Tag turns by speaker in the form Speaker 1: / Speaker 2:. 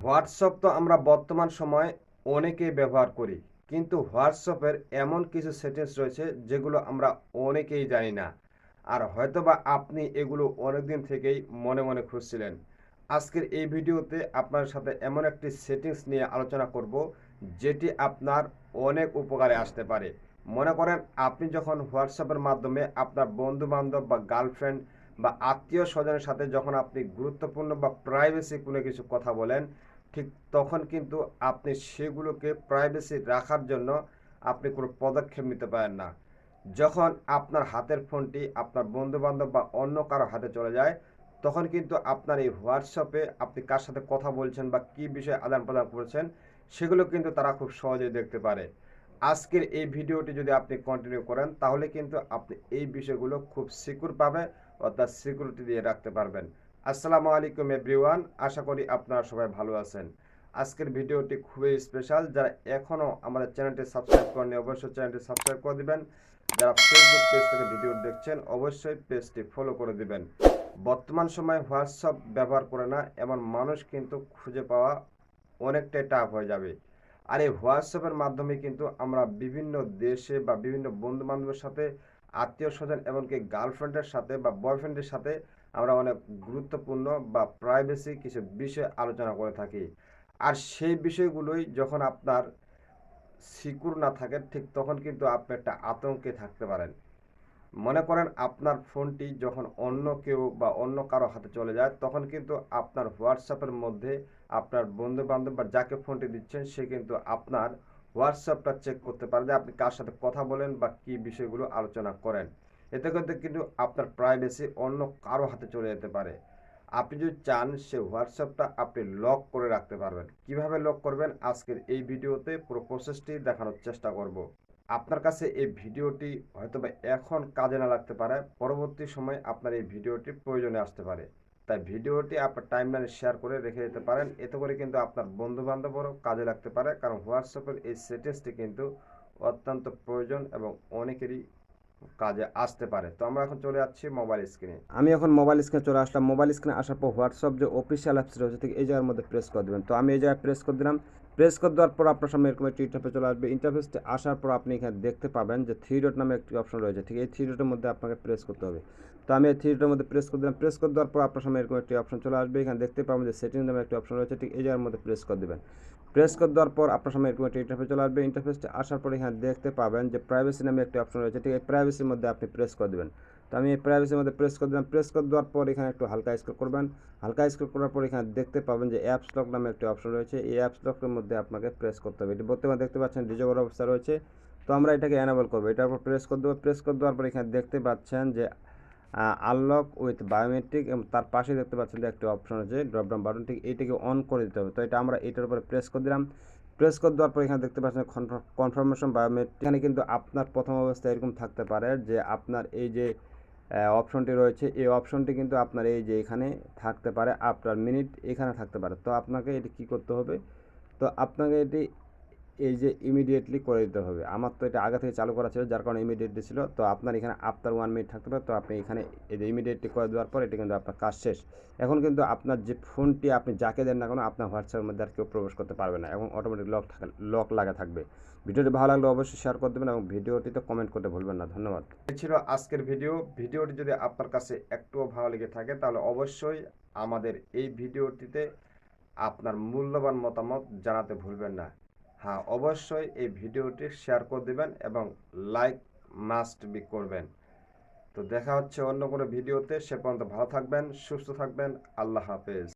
Speaker 1: WhatsApp তো আমরা বর্তমান সময়ে অনেকেই ব্যবহার করি, কিন্তু হোয়াটসঅ্যাপের এমন কিছু সেটিংস রয়েছে যেগুলো আমরা অনেকেই জানি না। আর হয়তোবা আপনি এগুলো অনেকদিন থেকেই মনে মনে খুঁজছিলেন। আজকের এই ভিডিওতে আপনার সাথে এমন একটি সেটিংস নিয়ে আলোচনা করব, যেটি আপনার অনেক উপকারে আসতে পারে। মনে করেন, আপনি যখন হোয়াটসঅ্যাপের মাধ্যমে আপনার বন্ধু বান্ধব বা গার্লফ্রেন্ড বা আত্মীয় স্বজনের সাথে যখন আপনি গুরুত্বপূর্ণ বা প্রাইভেসি কোনো কিছু কথা বলেন ঠিক তখন কিন্তু আপনি সেগুলোকে প্রাইভেসি রাখার জন্য আপনি কোনো পদক্ষেপ নিতে পারেন না। যখন আপনার হাতের ফোনটি আপনার বন্ধু বান্ধব বা অন্য কারও হাতে চলে যায়, তখন কিন্তু আপনার এই হোয়াটসঅ্যাপে আপনি কার সাথে কথা বলছেন বা কী বিষয়ে আদান প্রদান করছেন, সেগুলো কিন্তু তারা খুব সহজেই দেখতে পারে। আজকের এই ভিডিওটি যদি আপনি কন্টিনিউ করেন, তাহলে কিন্তু আপনি এই বিষয়গুলো খুব সিকিউর পাবে, অর্থাৎ সিকিউরিটি দিয়ে রাখতে পারবেন। আসসালামু আলাইকুম এভরিওয়ান, আশা করি আপনারা সবাই ভালো আছেন। আজকের ভিডিওটি খুবই স্পেশাল যারা এখনও আমাদের চ্যানেলটি সাবস্ক্রাইব করেনি অবশ্যই চ্যানেলটি সাবস্ক্রাইব করে দিবেন। যারা ফেসবুক পেজ থেকে ভিডিও দেখছেন, অবশ্যই পেজটি ফলো করে দিবেন। বর্তমান সময়ে হোয়াটসঅ্যাপ ব্যবহার করে না, এমন মানুষ কিন্তু খুঁজে পাওয়া অনেকটাই টাফ হয়ে যাবে। আর এই হোয়াটসঅ্যাপের মাধ্যমে কিন্তু আমরা বিভিন্ন দেশে বা বিভিন্ন বন্ধু বান্ধবের সাথে আত্মীয় স্বজন এমনকি গার্লফ্রেন্ডের সাথে বা বয়ফ্রেন্ডের সাথে আমরা অনেক গুরুত্বপূর্ণ বা প্রাইভেসি কিছু বিষয় আলোচনা করে থাকি। আর সেই বিষয়গুলোই যখন আপনার সিকিউর না থাকে, ঠিক তখন কিন্তু আপনি একটা আতঙ্কে থাকতে পারেন। মনে করেন আপনার ফোনটি যখন অন্য কেউ বা অন্য কারও হাতে চলে যায়, তখন কিন্তু আপনার হোয়াটসঅ্যাপের মধ্যে আপনার বন্ধু বান্ধব বা যাকে ফোনটি দিচ্ছেন, সে কিন্তু আপনার হোয়াটসঅ্যাপটা চেক করতে পারে যে আপনি কার সাথে কথা বলেন বা কী বিষয়গুলো আলোচনা করেন। এতে করতে কিন্তু আপনার প্রাইভেসি অন্য কারও হাতে চলে যেতে পারে। আপনি যদি চান সে হোয়াটসঅ্যাপটা আপনি লক করে রাখতে পারবেন। কীভাবে লক করবেন? আজকের এই ভিডিওতে পুরো প্রসেসটি দেখানোর চেষ্টা করব। আপনার কাছে এই ভিডিওটি হয়তো বা এখন কাজে না লাগতে পারে, পরবর্তী সময় আপনার এই ভিডিওটি প্রয়োজনে আসতে পারে। তাই ভিডিওটি আপনার টাইমলাইনে শেয়ার করে রেখে দিতে পারেন। এতে করে কিন্তু আপনার বন্ধু বান্ধবেরও কাজে লাগতে পারে। কারণ হোয়াটসঅ্যাপের এই সেটিংসটি কিন্তু অত্যন্ত প্রয়োজন এবং অনেকেরই কাজে আসতে পারে। তো আমরা এখন চলে যাচ্ছি মোবাইল স্ক্রিনে
Speaker 2: আমি এখন মোবাইল স্ক্রিনে চলে আসলাম। মোবাইল স্ক্রিনে আসার পর হোয়াটসঅ্যাপ যে অফিসিয়াল অ্যাপস রয়েছে, ঠিক এই জায়গার মধ্যে প্রেস করে দেবেন। তো আমি এই জায়গায় প্রেস করে দিলাম। প্রেস করে দেওয়ার পর আপনার সামনে এরকম একটি ইন্টারফেস চলে আসবে। ইন্টারফেসটি আসার পর আপনি এখানে দেখতে পাবেন যে থ্রি ডট নামে একটি অপশন রয়েছে। ঠিক এই থ্রি ডটের মধ্যে আপনাকে প্রেস করতে হবে। তো আমি এই থ্রি ডটের মধ্যে প্রেস করে দিলাম। প্রেস করে দেওয়ার পর আপনার সামনে এরকম একটি অপশন চলে আসবে। এখানে দেখতে পাবেন যে সেটিং নামে একটি অপশন রয়েছে। ঠিক এই জায়গার মধ্যে প্রেস করে দেবেন। প্রেস করে দেওয়ার পর আপনার সামনে এরকম একটি ইন্টারফেস চলে আসবে। ইন্টারফেসটি আসার পর এখানে দেখতে পাবেন যে প্রাইভেসি নামে একটি অপশন রয়েছে। ঠিক এই প্রাইভেসির মধ্যে আপনি প্রেস করে দেবেন। তো আমি এই প্রাইভেসির মধ্যে প্রেস করে দিলাম। প্রেস করে দেওয়ার পর এখানে একটু হালকা স্ক্রল করবেন। হালকা স্ক্রল করার পর এখানে দেখতে পাবেন যে অ্যাপস লক নামে একটি অপশন রয়েছে। এই অ্যাপস লকের মধ্যে আপনাকে প্রেস করতে হবে। এটি বর্তমানে দেখতে পাচ্ছেন ডিজেবল অবস্থা রয়েছে। তো আমরা এটাকে অ্যানাবল করব। এটার উপর প্রেস করে দেবো। প্রেস করে দেওয়ার পর এখানে দেখতে পাচ্ছেন যে আনলক উইথ বায়োমেট্রিক এবং তার পাশে দেখতে পাচ্ছেন যে একটি অপশন আছে ড্রপডাউন বাটন ঠিক এইটাকে অন করে দিতে হবে। তো এটা আমরা এটার উপরে প্রেস করে দিলাম। প্রেস করে দেওয়ার পর এখানে দেখতে পাচ্ছেন কনফার্মেশন বায়োমেট্রিক এখানে কিন্তু আপনার প্রথম অবস্থায় এরকম থাকতে পারে যে আপনার এই যে অপশনটি রয়েছে, এই অপশনটি কিন্তু আপনার এই যে এখানে থাকতে পারে আফটার মিনিট এখানে থাকতে পারে। তো আপনাকে এটি কি করতে হবে? তো আপনাকে এটি এই যে ইমিডিয়েটলি করে দিতে হবে। আমার তো এটা আগে থেকে চালু করা ছিল, যার কারণে ইমিডিয়েটলি ছিল। তো আপনার এখানে আফটার ওয়ান মিনিট থাকতে পারে। তো আপনি এখানে এই যে ইমিডিয়েটলি করে দেওয়ার পর এটা কিন্তু আপনার কাজ শেষ। এখন কিন্তু আপনার যে ফোনটি আপনি যাকে দেন না কেন, আপনার হোয়াটসঅ্যাপের মধ্যে আর কেউ প্রবেশ করতে পারবে না। এবং অটোমেটিক লক লক লাগা থাকবে। ভিডিওটি ভালো লাগলে অবশ্যই শেয়ার করে দেবেন এবং ভিডিওটিতে কমেন্ট করতে ভুলবেন না। ধন্যবাদ।
Speaker 1: এই ছিল আজকের ভিডিও ভিডিওটি যদি আপনার কাছে একটুও ভালো লেগে থাকে, তাহলে অবশ্যই আমাদের এই ভিডিওটিতে আপনার মূল্যবান মতামত জানাতে ভুলবেন না। হ্যাঁ অবশ্যই এই ভিডিওটি শেয়ার করে দেবেন এবং লাইক মাস্ট বি করবেন। তো দেখা হচ্ছে অন্য কোনো ভিডিওতে, সে পর্যন্ত ভালো থাকবেন, সুস্থ থাকবেন, আল্লাহ হাফেজ।